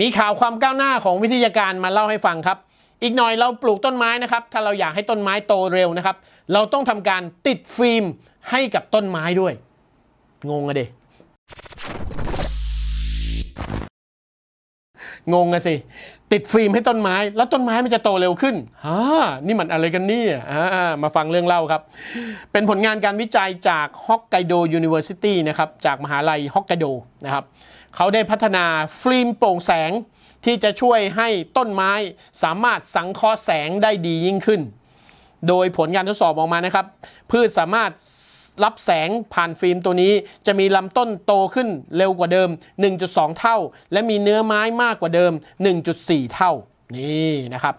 มีข่าวความก้าวหน้าของวิทยาการมาเล่าให้ฟังครับ อีกหน่อยเราปลูกต้นไม้นะครับ ถ้าเราอยากให้ต้นไม้โตเร็วนะครับ เราต้องทำการติดฟิล์มให้กับต้นไม้ด้วย งงอะเดงงอะสิ ติดฟิล์มให้ต้นไม้ แล้วต้นไม้มันจะโตเร็วขึ้นฮ่านี่มันอะไรกันเนี่ยอ่ามาฟังเรื่องเล่าครับ เป็นผลงานการวิจัยจากฮอกไกโดยูนิเวอร์ซิตี้นะครับ จากมหาลัยฮอกไกโดนะครับ เขาได้พัฒนาฟิล์มโปร่งแสง ที่จะช่วยให้ต้นไม้สามารถสังเคราะห์แสงได้ดียิ่งขึ้น โดยผลการทดสอบออกมานะครับ พืชสามารถรับแสงผ่านฟิล์มตัวนี้จะมีลำต้นโตขึ้นเร็วกว่าเดิม 1.2 เท่า และมีเนื้อไม้มากกว่าเดิม 1.4 เท่านี่นะครับ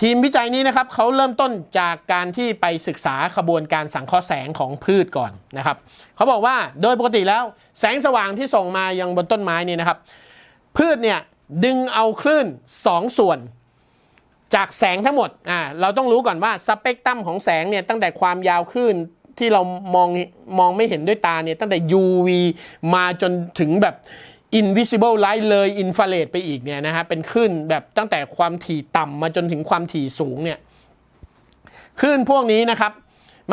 ทีมวิจัยนี้นะครับเขาเริ่มต้นจากการที่ไปศึกษาขบวนการสังเคราะห์แสงของพืชก่อนนะครับเขาบอกว่าโดยปกติแล้วแสงสว่างที่ส่งมายังบนต้นไม้นี่นะครับ พืชเนี่ยดึงเอาคลื่น 2 ส่วน จากแสงทั้งหมดอ่าเราต้องรู้ก่อนว่าสเปกตรัมของแสงเนี่ยตั้งแต่ความยาวคลื่นที่เรามองมองไม่เห็นด้วยตาเนี่ยตั้งแต่ UV มาจนถึงแบบ invisible light เลย infrared ไปอีกเนี่ยนะฮะเป็นคลื่นแบบตั้งแต่ความถี่ต่ำมาจนถึงความถี่สูงเนี่ยคลื่นพวกนี้นะครับ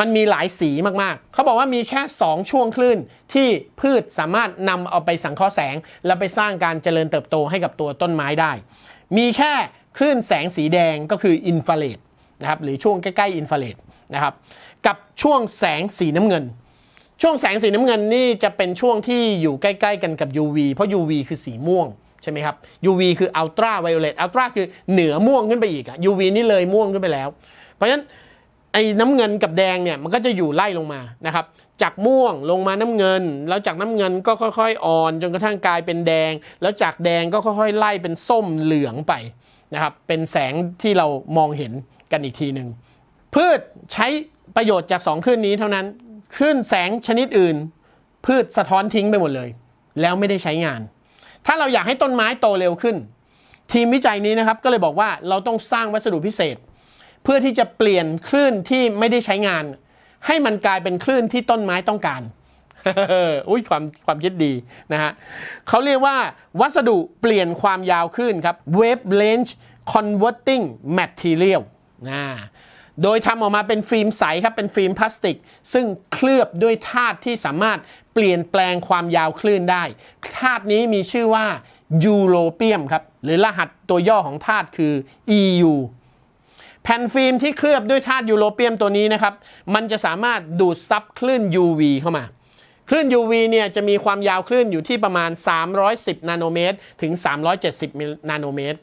มันมีหลายสีมากๆ เขาบอกว่ามีแค่ 2 ช่วงคลื่นที่พืชสามารถนำเอาไปสังเคราะห์แสง แล้วไปสร้างการเจริญเติบโตให้กับตัวต้นไม้ได้ มีแค่คลื่นแสงสีแดงก็คืออินฟราเรดนะครับหรือช่วงใกล้ๆอินฟราเรดนะครับกับช่วงแสงสีน้ำเงิน ช่วงแสงสีน้ำเงินนี่จะเป็นช่วงที่อยู่ใกล้ๆกันกับ UV เพราะ UV คือสีม่วงใช่ไหมครับ UV คืออัลตราไวโอเลตอัลตราคือเหนือม่วงขึ้นไปอีกอะ UV นี่เลยม่วงขึ้นไปแล้ว เพราะฉะนั้นไอ้น้ำเงินกับแดงเนี่ยมันก็จะอยู่ไล่ลงมานะครับจากม่วงลงมาน้ำเงิน แล้วจากน้ำเงินก็ค่อยๆ อ่อนจนกระทั่งกลายเป็นแดง แล้วจากแดงก็ค่อยๆ ไล่เป็นส้มเหลืองไปนะครับเป็นแสงที่เรามองเห็นกันอีกทีหนึ่งพืชใช้ประโยชน์จากสองคลื่นนี้เท่านั้น คลื่นแสงชนิดอื่น พืชสะท้อนทิ้งไปหมดเลย แล้วไม่ได้ใช้งาน ถ้าเราอยากให้ต้นไม้โตเร็วขึ้น ทีมวิจัยนี้นะครับก็เลยบอกว่าเราต้องสร้างวัสดุพิเศษ เพื่อที่จะเปลี่ยนคลื่นที่ไม่ได้ใช้งาน ให้มันกลายเป็นคลื่นที่ต้นไม้ต้องการอุ้ยความความคิดดีนะฮะเขาเรียกว่าวัสดุเปลี่ยนความยาวคลื่นครับ wave range converting material นะ โดยทำออกมาเป็นฟิล์มใสครับเป็นฟิล์มพลาสติก ซึ่งเคลือบด้วยธาตุที่สามารถเปลี่ยนแปลงความยาวคลื่นได้ธาตุนี้มีชื่อว่ายูโรเปียมครับหรือรหัสตัวย่อของธาตุคือ EU แผ่นฟิล์มที่เคลือบด้วยธาตุยูโรเปียมตัวนี้นะครับมันจะสามารถดูดซับคลื่น UV เข้ามาคลื่น UV เนี่ยจะมีความยาวคลื่นอยู่ที่ประมาณ 310 นาโนเมตร ถึง 370 นาโนเมตร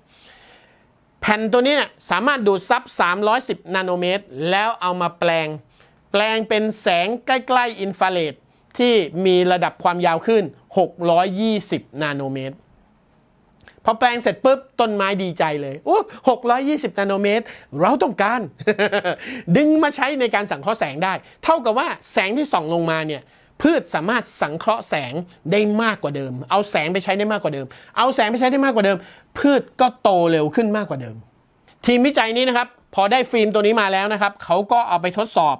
แผ่นตัวนี้เนี่ยสามารถดูดซับ 310 นาโนเมตร แล้วเอามาแปลง แปลงเป็นแสงใกล้ๆอินฟราเรดที่มีระดับความยาวคลื่น620 นาโนเมตร พอแปลงเสร็จปุ๊บ ต้นไม้ดีใจเลยโอ้620 นาโนเมตร เราต้องการ ดึงมาใช้ในการสังเคราะห์แสงได้ เท่ากับว่าแสงที่ส่องลงมาเนี่ย พืชสามารถสังเคราะห์แสงได้มากกว่าเดิม เอาแสงไปใช้ได้มากกว่าเดิม เอาแสงไปใช้ได้มากกว่าเดิม พืชก็โตเร็วขึ้นมากกว่าเดิม ทีมวิจัยนี้นะครับ พอได้ฟิล์มตัวนี้มาแล้วนะครับเขาก็เอาไปทดสอบ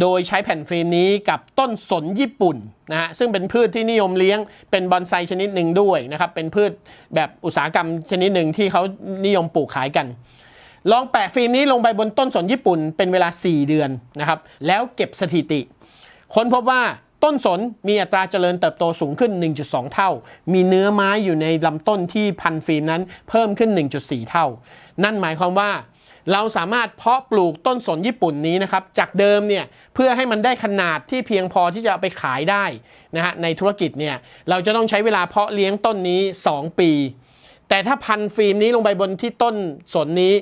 โดยใช้แผ่นฟิล์มนี้กับต้นสนญี่ปุ่นนะฮะซึ่งเป็นพืชที่นิยมเลี้ยงเป็นบอนไซชนิดหนึ่งด้วยนะครับเป็นพืชแบบอุตสาหกรรมชนิดหนึ่งที่เขานิยมปลูกขายกันลองแปะฟิล์มนี้ลงไปบนต้นสนญี่ปุ่นเป็นเวลา 4 เดือนนะครับ แล้วเก็บสถิติ ค้นพบว่า ต้นสนมีอัตราเจริญเติบโตสูงขึ้น 1.2 เท่า มีเนื้อไม้อยู่ในลำต้นที่พันฟิล์มนั้นเพิ่มขึ้น 1.4 เท่า นั่นหมายความว่าเราสามารถเพาะปลูกต้นสนญี่ปุ่นนี้นะครับ จากเดิมเนี่ยเพื่อให้มันได้ขนาดที่เพียงพอที่จะเอาไปขายได้นะฮะในธุรกิจเนี่ยเราจะต้องใช้เวลาเพาะเลี้ยงต้นนี้ 2 ปี แต่ถ้าพันฟิล์มนี้ลงไปบนที่ต้นสนนี้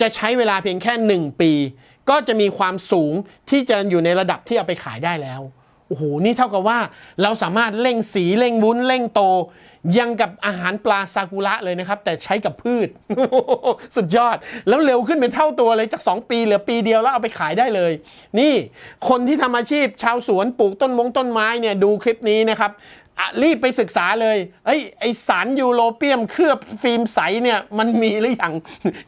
จะใช้เวลาเพียงแค่ 1 ปี ก็จะมีความสูงที่จะอยู่ในระดับที่เอาไปขายได้แล้ว โอ้โห นี่เท่ากับว่าเราสามารถเร่งสีเร่งวุ้นเร่งโต ยังกับอาหารปลาซากุระเลยนะครับ แต่ใช้กับพืช สุดยอด แล้วเร็วขึ้นเป็นเท่าตัวเลยจาก 2 ปีเหลือปีเดียวแล้วเอาไปขายได้เลย นี่คนที่ทำอาชีพชาวสวนปลูกต้นมงต้นไม้เนี่ยดูคลิปนี้นะครับ รีบไปศึกษาเลยเอ้ยไอสารยูโรเปียมเคลือบฟิล์มใสเนี่ยมันมีหรือยัง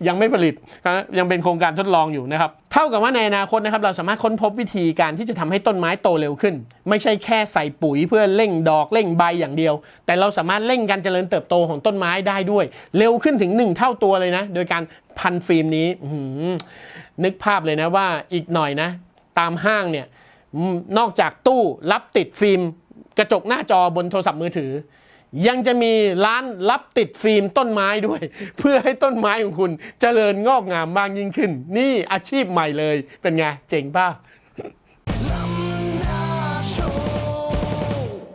ยังไม่ผลิตนะยังเป็นโครงการทดลองอยู่นะครับ เท่ากับว่าในอนาคตนะครับเราสามารถค้นพบวิธีการที่จะทำให้ต้นไม้โตเร็วขึ้น ไม่ใช่แค่ใส่ปุ๋ยเพื่อเร่งดอกเร่งใบอย่างเดียว แต่เราสามารถเร่งการเจริญเติบโตของต้นไม้ได้ด้วย เร็วขึ้นถึง 1 เท่าตัวเลยนะ โดยการพันฟิล์มนี้นึกภาพเลยนะว่าอีกหน่อยนะ ตามห้างเนี่ยนอกจากตู้รับติดฟิล์ม กระจกหน้าจอบนโทรศัพท์มือถือ ยังจะมีร้านรับติดฟิล์มต้นไม้ด้วย เพื่อให้ต้นไม้ของคุณเจริญงอกงามมากยิ่งขึ้น นี่อาชีพใหม่เลยเป็นไงเจ๋งป่ะ